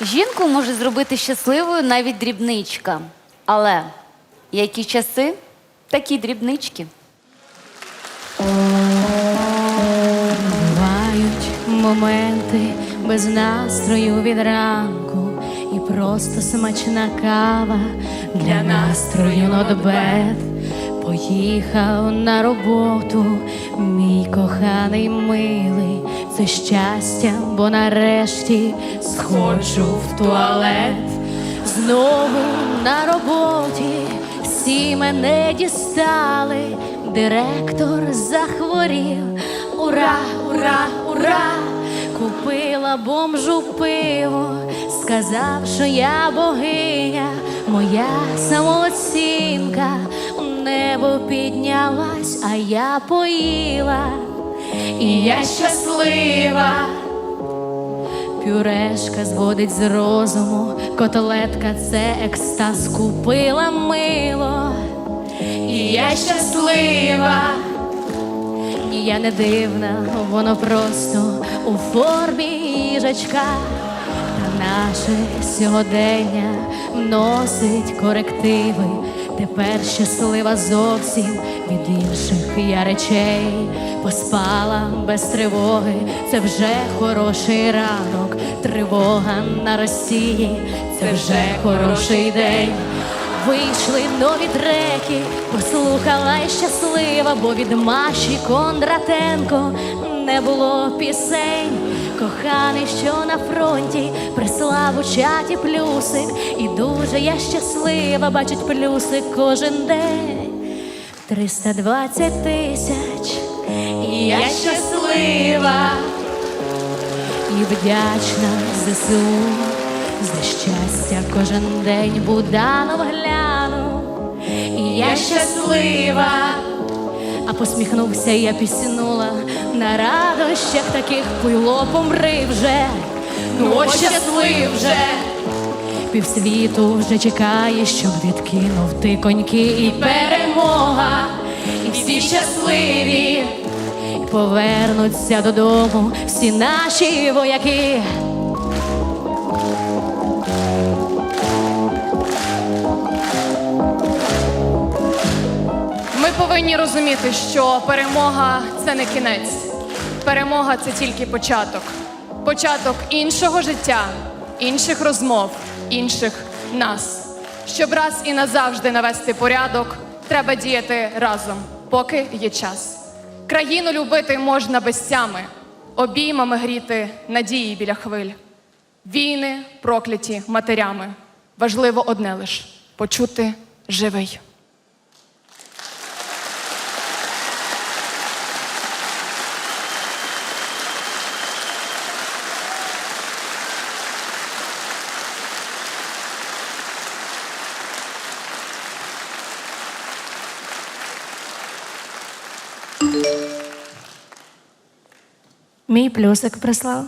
Жінку може зробити щасливою навіть дрібничка. Але які часи, такі дрібнички. Бувають моменти без настрою від ранку, і просто смачна кава для настрою нотбет. Поїхав на роботу, мій коханий милий, це щастя, бо нарешті сходжу в туалет. Знову на роботі всі мене дістали, директор захворів. Ура, ура, ура! Купила бомжу пиво, сказав, що я богиня, моя самооцінка небо піднялась, а я поїла, і я щаслива. Пюрешка зводить з розуму, котлетка це екстаз купила мило, і я щаслива, і я не дивна, воно просто у формі їжачка. Та наше сьогодення вносить корективи. Тепер щаслива зовсім від інших я речей. Поспала без тривоги, це вже хороший ранок. Тривога на Росії, це вже хороший день. Вийшли нові треки, послухала й щаслива, бо від Маші Кондратенко не було пісень. Коханий, що на фронті, прислав у чаті плюсик, і дуже я щаслива, бачить плюсик кожен день. 320 тисяч, і я щаслива. І вдячна ЗСУ за щастя кожен день Буданов гляну, і я щаслива, а посміхнувся, я піснула на радощах таких пило помри вже, ну щаслив вже. Півсвіту вже чекає, щоб відкинув ти коньки і перемога, і всі щасливі. І повернуться додому всі наші вояки. Повинні розуміти, що перемога це не кінець. Перемога це тільки початок. Початок іншого життя, інших розмов, інших нас. Щоб раз і назавжди навести порядок, треба діяти разом, поки є час. Країну любити можна безцями, обіймами гріти надії біля хвиль. Війни прокляті матерями. Важливо одне лиш почути живий. Мій плюсик прислав.